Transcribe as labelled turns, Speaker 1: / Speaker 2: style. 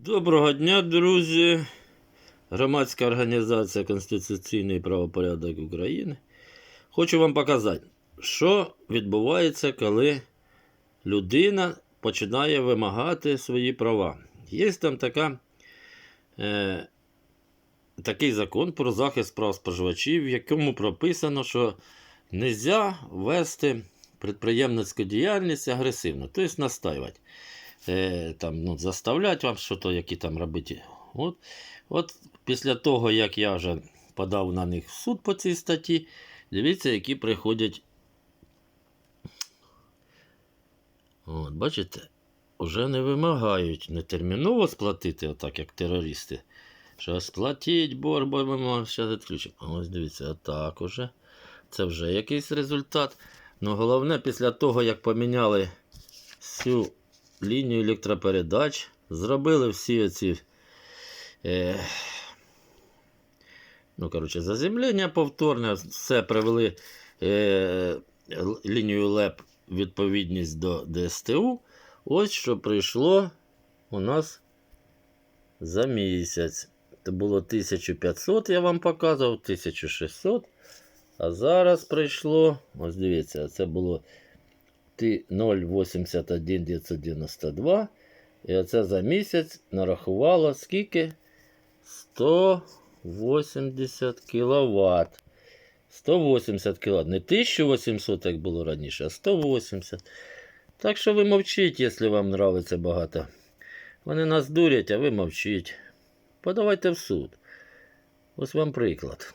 Speaker 1: Доброго дня, друзі. Громадська організація Конституційний правопорядок України. Хочу вам показати, що відбувається, коли людина починає вимагати свої права. Є там така, е, такий закон про захист прав споживачів, в якому прописано, що не можна вести підприємницьку діяльність агресивно, тобто настаювати е, там, ну, заставлять вам що то, які там робити. От, от після того, як я вже подав на них в суд по цій статті, дивіться, які приходять. От, бачите, вже не вимагають не терміново сплатити, отак, як терористи. Що сплатіть борг, бо ми зараз відключимо. Ось дивіться, отак уже. Це вже якийсь результат. Ну, головне, після того, як поміняли всю лінію електропередач, зробили всі оці е, ну, коротше, заземлення повторне, все привели е, лінію ЛЕП відповідність до ДСТУ. Ось що прийшло у нас за місяць. Це було 1500, я вам показував, 1600. А зараз прийшло, ось дивіться, це було Ти 0,81 992. І оце за місяць нарахувало скільки? 180 кВт. 180 кВт. Не 1800, як було раніше, а 180. Так що ви мовчіть, якщо вам нравиться багато. Вони нас дурять, а ви мовчіть. Подавайте в суд. Ось вам приклад.